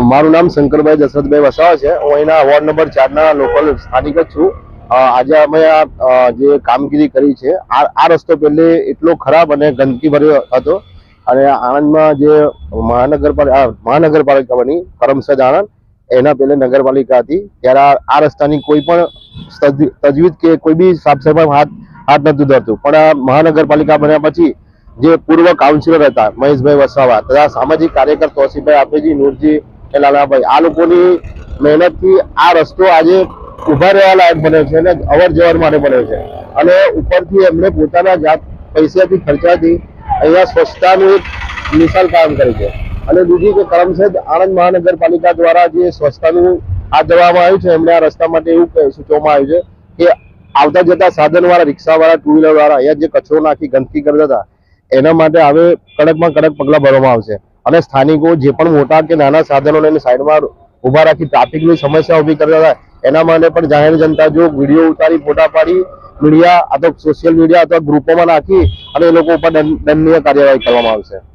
મારું નામ શંકરભાઈ દશરથભાઈ વસાવા છે. હું અહીંના વોર્ડ નંબર ચારના લોકલ સ્થાનિક જ છું. આજે અમે આ જે કામગીરી કરી છે, આ રસ્તો પહેલે એટલો ખરાબ અને ગંદકી ભર્યો હતો. અને આણંદમાં જે મહાનગરપાલિકા મહાનગરપાલિકા બની, કરમસદ આણંદ, એના પહેલે નગરપાલિકા હતી. ત્યારે આ- રસ્તાની કોઈ પણ તજ- તજવીજ કે કોઈ બી સાફ સફાઈ હાથ હાથ નથી ધરતું. પણ આ મહાનગરપાલિકા બન્યા પછી જે પૂર્વ કાઉન્સિલર હતા, મહેશભાઈ વસાવા, તથા સામાજિક કાર્યકર તોસીભાઈ આપેજી નૂરજી કે લાલાભાઈ. આ લોકોની મહેનતથી આ રસ્તો આજે ઊભા રહેવા લાયક બન્યો છે અને અવર જવર માટે બન્યો છે. અને ઉપરથી એમણે પોતાના જાત પૈસાથી ખર્ચાથી અહીંયા સ્વચ્છતાનું એક મિસાલ કામ કરી છે. અને બીજી કે કરમસદ આણંદ મહાનગરપાલિકા દ્વારા જે સ્વચ્છતાનું હાથ ધરવામાં આવ્યું છે, એમણે આ રસ્તા માટે એવું સૂચવવામાં આવ્યું છે કે આવતા જતા સાધનવાળા, રિક્ષાવાળા ટુ વ્હીલર વાળા અહીંયા જે કચરો નાખી ગંદકી કરતા હતા એના માટે હવે કડકમાં કડક પગલાં ભરવામાં આવશે. અને સ્થાનિકો જે પણ મોટા કે નાના સાધનોને સાઈડમાં ઊભા રાખી ટ્રાફિકની સમસ્યા ઊભી કરતા હતા, એના માટે પણ જાહેર જનતા જો વીડિયો ઉતારી, ફોટા પાડી, મીડિયા અથવા સોશિયલ મીડિયા અથવા ગ્રુપોમાં નાખી અને એ લોકો ઉપર દંડ- દંડનીય કાર્યવાહી કરવામાં આવશે.